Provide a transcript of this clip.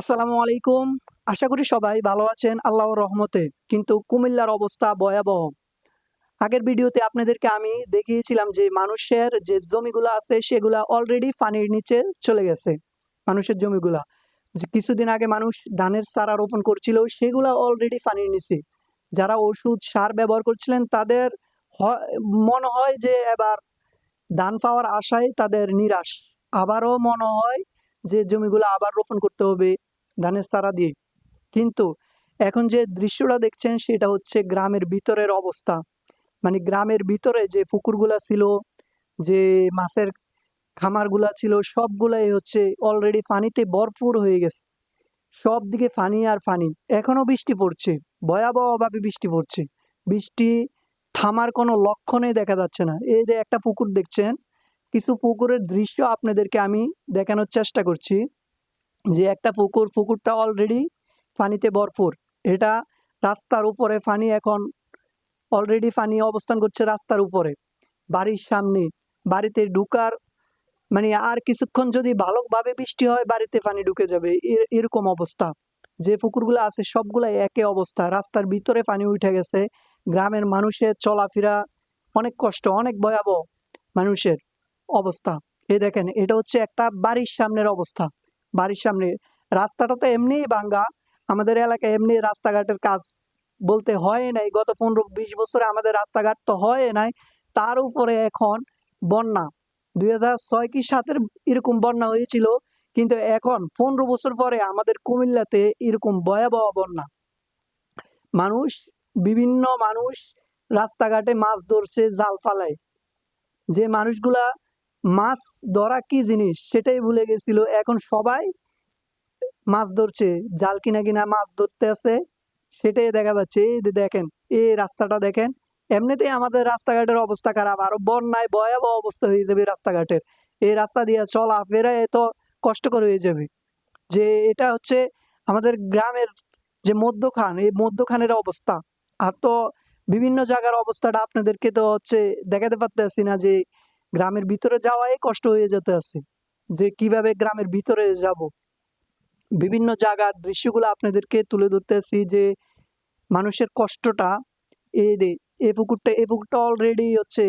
আসসালামু আলাইকুম। আশা করি সবাই ভালো আছেন আল্লাহর রহমতে, কিন্তু কুমিল্লার অবস্থা ভয়াবহ। আগের ভিডিওতে আপনাদেরকে আমি দেখিয়েছিলাম যে মানুষের যে জমিগুলো আছে সেগুলা অলরেডি পানির নিচে চলে গেছে, মানুষের জমিগুলা। যে কিছুদিন আগে মানুষ ধানের চারা রোপণ করছিল, সেগুলা অলরেডি পানির নিচে। যারা ওষুধ, সার ব্যবহার করছিলেন, তাদের মনে হয় যে এবার ধান পাওয়ার আশায় তাদের নিরাশ। আবারও মনে হয় যে জমিগুলো আবার রোপণ করতে হবে। ধানের চারা দিয়ে। কিন্তু এখন যে দৃশ্যটা দেখছেন, সেটা হচ্ছে গ্রামের ভিতরের অবস্থা। মানে গ্রামের ভিতরে যে পুকুরগুলা ছিল, যে মাছের খামারগুলা ছিল, সবগুলাই হচ্ছে অলরেডি পানিতে ভরপুর হয়ে গেছে। সব দিকে পানি আর পানি। এখনও বৃষ্টি পড়ছে, ভয়াবহভাবে বৃষ্টি পড়ছে। বৃষ্টি থামার কোনো লক্ষণই দেখা যাচ্ছে না। এই যে একটা পুকুর দেখছেন, কিছু পুকুরের দৃশ্য আপনাদেরকে আমি দেখানোর চেষ্টা করছি। যে একটা পুকুর, পুকুরটা অলরেডি পানিতে ভরপুর। এটা রাস্তার উপরে পানি এখন অলরেডি পানি অবস্থান করছে রাস্তার উপরে। বাড়ির সামনে, বাড়িতে ঢুকার মানে আর কিছুক্ষণ যদি ভালোভাবে বৃষ্টি হয়, বাড়িতে পানি ঢুকে যাবে। এ- এরকম অবস্থা। যে পুকুরগুলো আছে, সবগুলাই একই অবস্থা। রাস্তার ভিতরে পানি উঠে গেছে। গ্রামের মানুষের চলাফেরা অনেক কষ্ট, অনেক ভয়াবহ মানুষের অবস্থা। এই দেখেন, এটা হচ্ছে একটা বাড়ির সামনের অবস্থা। বাড়ির সামনে। রাস্তাটা তো এমনিই ভাঙ্গা। আমাদের এলাকায় এমনি রাস্তাঘাটের কাজ বলতে হয় নাই। গত পনেরো বিশ বছরে আমাদের রাস্তাঘাট তো হয় নাই। তার উপরে এখন বন্যা। দুই হাজার ছয় কি সাতের এরকম বন্যা হয়েছিল। কিন্তু এখন পনেরো বছর পরে আমাদের কুমিল্লাতে এরকম ভয়াবহ বন্যা। মানুষ, বিভিন্ন মানুষ রাস্তাঘাটে মাছ ধরছে, জাল ফালায়। যে মানুষগুলা মাছ ধরা কি জিনিস সেটাই ভুলে গেছিল। এখন সবাই মাছ ধরছে। জাল কিনা কিনা মাছ ধরতে আছে, সেটাই দেখা যাচ্ছে। এই দেখেন, এই রাস্তাটা দেখেন, এমনিতেই আমাদের রাস্তাঘাটের অবস্থা খারাপ। আরও বন্যায় ভয়াবহ অবস্থা হয়ে যাবে রাস্তাঘাটের। এই রাস্তা দিয়ে চলা ফেরা এত কষ্টকর হয়ে যাবে যে এটা হচ্ছে আমাদের গ্রামের যে মধ্যখান, এই মধ্যখানের অবস্থা। আর তো বিভিন্ন জায়গার অবস্থাটা আপনাদেরকে তো হচ্ছে দেখাতে পারতেছি না যে গ্রামের ভিতরে যাওয়াই কষ্ট হয়ে যেতে আছে। যে কীভাবে গ্রামের ভিতরে যাব? বিভিন্ন জায়গার দৃশ্যগুলো আপনাদেরকে তুলে ধরতেছি যে মানুষের কষ্টটা এ দে এ পুকুরটা এ পুকুরটা অলরেডি হচ্ছে